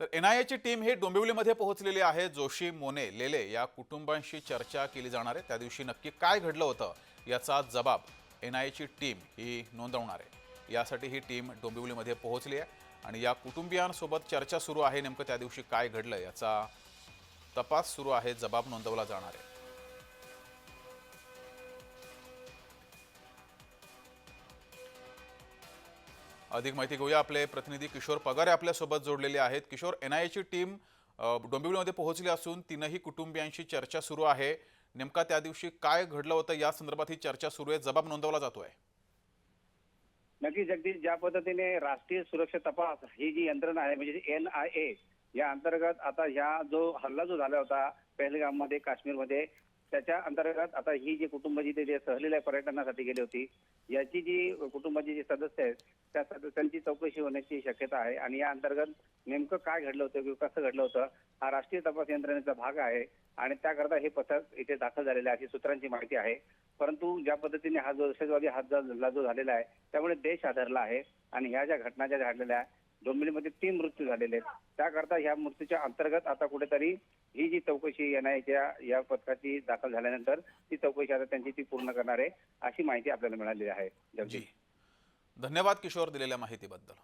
तर N I एची team ही डोंबिवलीमध्ये पोहोचलेली आहे. जोशी मोने लेले या कुटुंबांशी चर्चा केली जाणार आहे. त्या दिवशी नक्की काय घडलं होतं याचा जबाब एन आयची टीम ही नोंदवणार आहे. यासाठी ही टीम डोंबिवलीमध्ये पोहोचली आहे आणि या कुटुंबियांसोबत चर्चा सुरू आहे. नेमकं त्या दिवशी काय घडलं याचा तपास सुरू आहे. जबाब नोंदवला जाणार आहे. अधिक माहिती घेऊया. आपले प्रतिनिधी किशोर पगारे आपल्यासोबत जोडलेले आहेत. किशोर एन आय एची टीम डोंबिवलीमध्ये पोहोचली असून तीनही कुटुंबियांशी चर्चा सुरू आहे. नेमका त्या दिवशी काय घडलं होतं? या संदर्भात ही चर्चा सुरू आहे. जबाब नोंदवला जातोय. नक्की जगदीश. ज्या पद्धतीने राष्ट्रीय सुरक्षा तपास ही जी यंत्रणा आहे म्हणजे एन आय ए या अंतर्गत आता ह्या जो हल्ला जो झाला होता पहलगाममध्ये काश्मीरमध्ये त्याच्या अंतर्गत आता ही जी कुटुंब जी ते सहलीला पर्यटनासाठी गेली होती याची जी कुटुंबाची जी सदस्य आहेत त्या त्यांची चौकशी होण्याची शक्यता आहे. आणि या अंतर्गत नेमकं काय घडलं होतं किंवा कसं घडलं होतं हा राष्ट्रीय तपास यंत्रणेचा भाग आहे. आणि त्याकरता हे पथक इथे दाखल झालेले आहे अशी सूत्रांची माहिती आहे. परंतु ज्या पद्धतीने हा जो दहशतवादी हल्ला जो झालेला आहे त्यामुळे देश आधारला आहे. आणि ह्या ज्या घटना ज्या घडलेल्या आहे डोंबिवलीमध्ये तीन मृत्यू झालेले आहेत. त्याकरता ह्या मृत्यूच्या अंतर्गत आता कुठेतरी ही जी चौकशी एनआयच्या या पथकाची दाखल झाल्यानंतर ती चौकशी आता त्यांची ती पूर्ण करणार आहे अशी माहिती आपल्याला मिळालेली आहे. धन्यवाद किशोर दिलेल्या माहितीबद्दल.